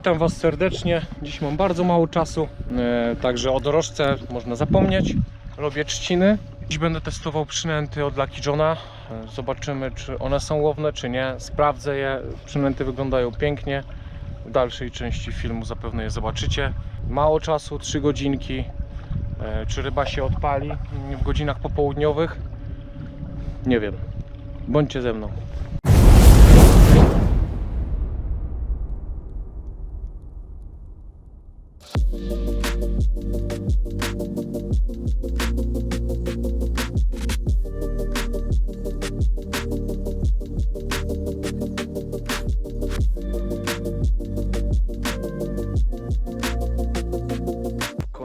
Witam Was serdecznie. Dziś mam bardzo mało czasu, e, także o dorożce można zapomnieć. Robię trzciny. Dziś będę testował przynęty od Lucky Johna. E, Zobaczymy, czy one są łowne, czy nie. Sprawdzę je. Przynęty wyglądają pięknie. W dalszej części filmu zapewne je zobaczycie. Mało czasu, 3 godzinki. E, Czy ryba się odpali w godzinach popołudniowych? Nie wiem. Bądźcie ze mną.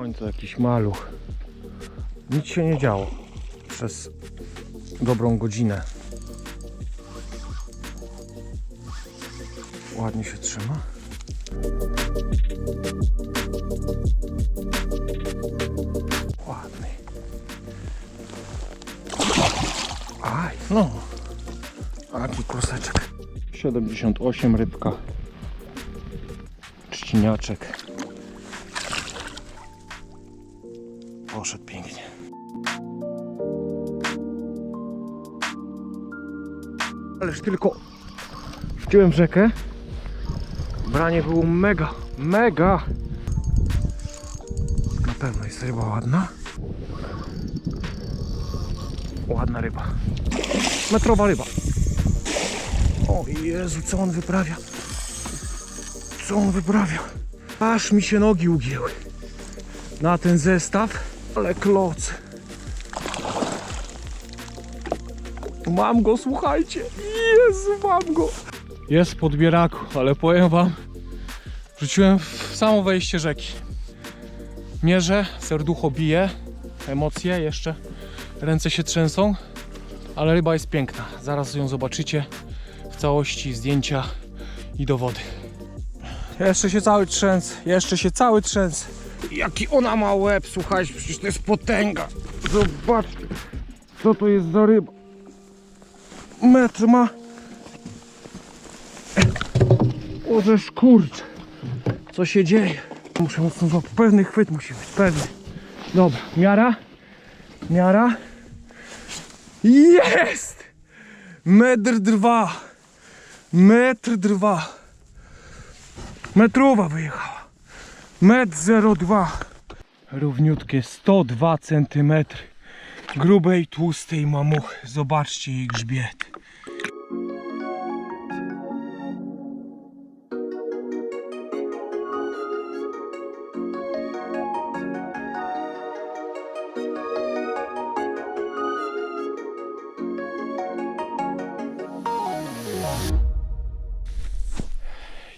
Końcu jakiś maluch. Nic się nie działo przez dobrą godzinę. Ładnie się trzyma. Ładny. Aj, no. Jaki koseczek. 78 rybka. Trzciniaczek. Poszedł pięknie. Ależ tylko wciąłem rzekę. Branie było mega, mega. Na pewno jest ryba ładna. Ładna ryba. Metrowa ryba. O Jezu, co on wyprawia? Co on wyprawia? Aż mi się nogi ugięły. Na ten zestaw. Ale kloc. Mam go, słuchajcie. Jezu, mam go. Jest podbieraku, ale powiem wam, wrzuciłem w samo wejście rzeki. Mierzę, serducho bije, emocje jeszcze, ręce się trzęsą, ale ryba jest piękna. Zaraz ją zobaczycie w całości, zdjęcia i dowody. Jeszcze się cały trzęs, jeszcze się cały trzęs. Jaki ona ma łeb, słuchajcie, przecież to jest potęga. Zobaczcie, co to jest za ryba. Metr ma. Ożeż kurcz. Co się dzieje? Muszę mocno złapać. Pewny chwyt musi być, pewny. Dobra, miara. Miara. Jest! Metr dwa. Metr dwa. Metrowa wyjechała. Metr 02. Równiutkie 102 cm. Grubej, tłustej mamuchy. Zobaczcie jej grzbiet.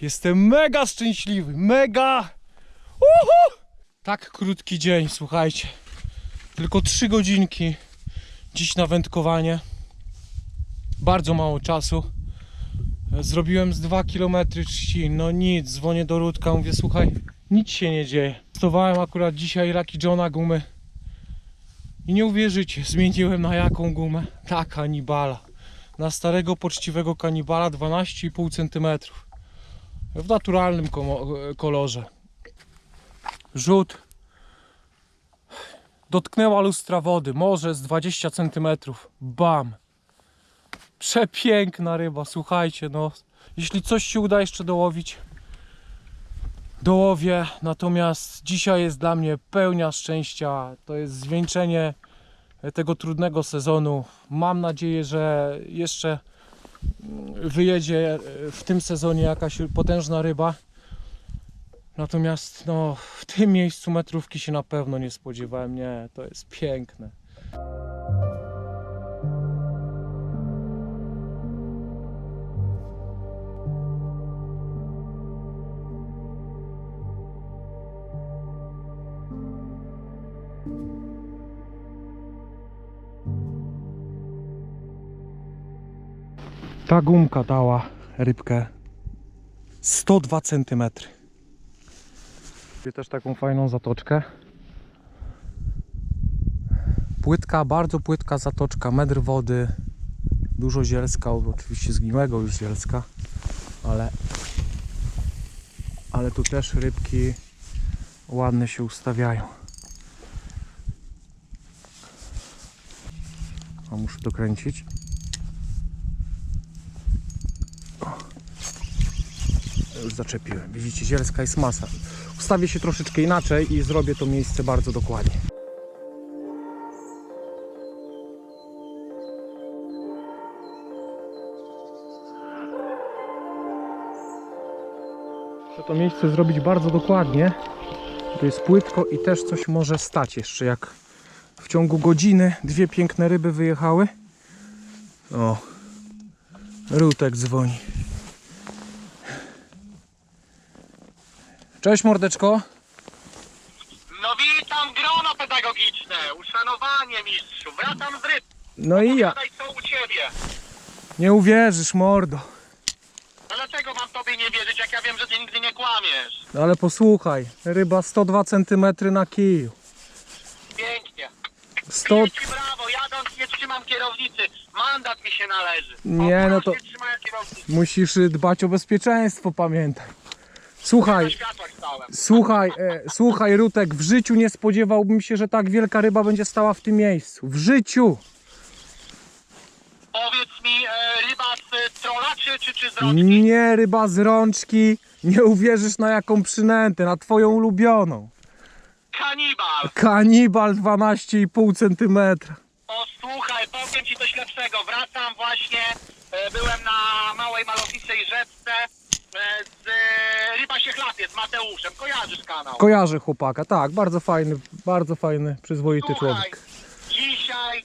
Jestem mega szczęśliwy, mega! Uhu! Tak krótki dzień, słuchajcie. Tylko 3 godzinki dziś na wędkowanie. Bardzo mało czasu. Zrobiłem z 2 km trzcin. No nic, dzwonię do Rudka, mówię słuchaj, nic się nie dzieje. Testowałem akurat dzisiaj Lucky Johna gumy. I nie uwierzycie, zmieniłem na jaką gumę? Na kanibala. Na starego, poczciwego kanibala 12,5 cm. W naturalnym kolorze. Rzut Dotknęła lustra wody, może z 20 cm. Bam! Przepiękna ryba, słuchajcie, no. Jeśli coś się uda jeszcze dołowić, dołowię. Natomiast dzisiaj jest dla mnie pełnia szczęścia. To jest zwieńczenie tego trudnego sezonu. Mam nadzieję, że jeszcze wyjedzie w tym sezonie jakaś potężna ryba. Natomiast no, w tym miejscu metrówki się na pewno nie spodziewałem. Nie, to jest piękne. Ta gumka dała rybkę 102 centymetry. Mamy też taką fajną zatoczkę. Płytka, bardzo płytka zatoczka, metr wody, dużo zielska, oczywiście zgniłego już zielska, ale ale tu też rybki ładne się ustawiają. A muszę dokręcić. Już zaczepiłem. Widzicie, zielska jest masa. Ustawię się troszeczkę inaczej i zrobię to miejsce bardzo dokładnie. Chcę to miejsce zrobić bardzo dokładnie. Tu jest płytko i też coś może stać jeszcze, jak w ciągu godziny dwie piękne ryby wyjechały. O, Rutek dzwoni. Cześć mordeczko. No witam grono pedagogiczne, uszanowanie mistrzu, wracam z ryb. No i ja. Co u ciebie. Nie uwierzysz, mordo. A dlaczego mam tobie nie wierzyć, jak ja wiem, że ty nigdy nie kłamiesz? No Ale posłuchaj, ryba 102 cm na kiju. Pięknie. 100... Piję ci brawo, jadąc nie trzymam kierownicy. Mandat mi się należy. Nie, no to-. Musisz y, dbać o bezpieczeństwo, pamiętaj. Słuchaj, Na światłach stałem. słuchaj, e, słuchaj Rutek, w życiu nie spodziewałbym się, że tak wielka ryba będzie stała w tym miejscu. W życiu! Powiedz mi, e, ryba z e, trola czy, czy, czy z rączki? Nie ryba z rączki, nie uwierzysz na jaką przynętę, na twoją ulubioną. Kanibal. Kanibal 12,5 cm. O słuchaj, powiem ci coś lepszego. Wracam właśnie, e, byłem na małej malowiczej rzeczce e, z e, Ryba się chlapie z Mateuszem. Kojarzysz kanał? Kojarzę chłopaka, tak, bardzo fajny, bardzo fajny, przyzwoity Słuchaj, człowiek. dzisiaj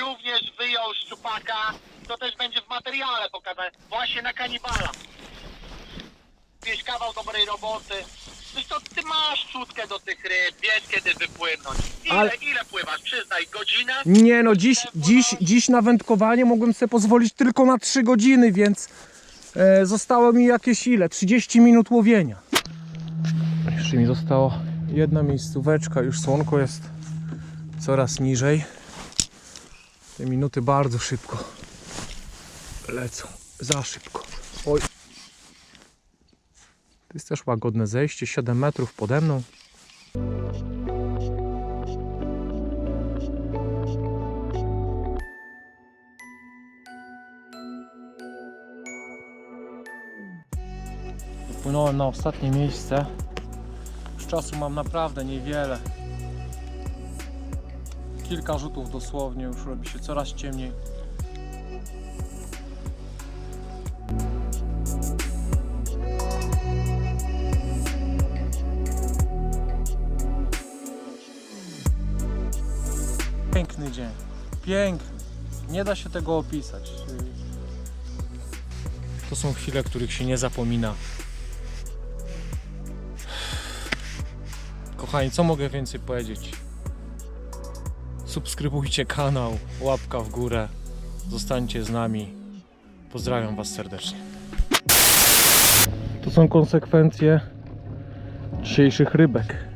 również wyjął szczupaka, to też będzie w materiale pokazane, właśnie na kanibala. Wiesz, kawał dobrej roboty. Zresztą ty masz czutkę do tych ryb, wiesz kiedy wypłynąć. Ile, Ale- ile pływasz? Przyznaj, godzinę? Nie no, dziś, dziś, dziś na wędkowanie mogłem sobie pozwolić tylko na 3 godziny, więc e, zostało mi jakieś ile? 30 minut łowienia. Jeszcze mi została jedna miejscóweczka, już słonko jest coraz niżej. Te minuty bardzo szybko lecą, za szybko. Oj. To jest też łagodne zejście, 7 metrów pode mną. Wpłynąłem na ostatnie miejsce. Już czasu mam naprawdę niewiele. Kilka rzutów dosłownie, już robi się coraz ciemniej. Dzień. Piękny. Nie da się tego opisać. To są chwile, których się nie zapomina. Kochani, co mogę więcej powiedzieć? Subskrybujcie kanał, łapka w górę, zostańcie z nami. Pozdrawiam Was serdecznie. To są konsekwencje dzisiejszych rybek.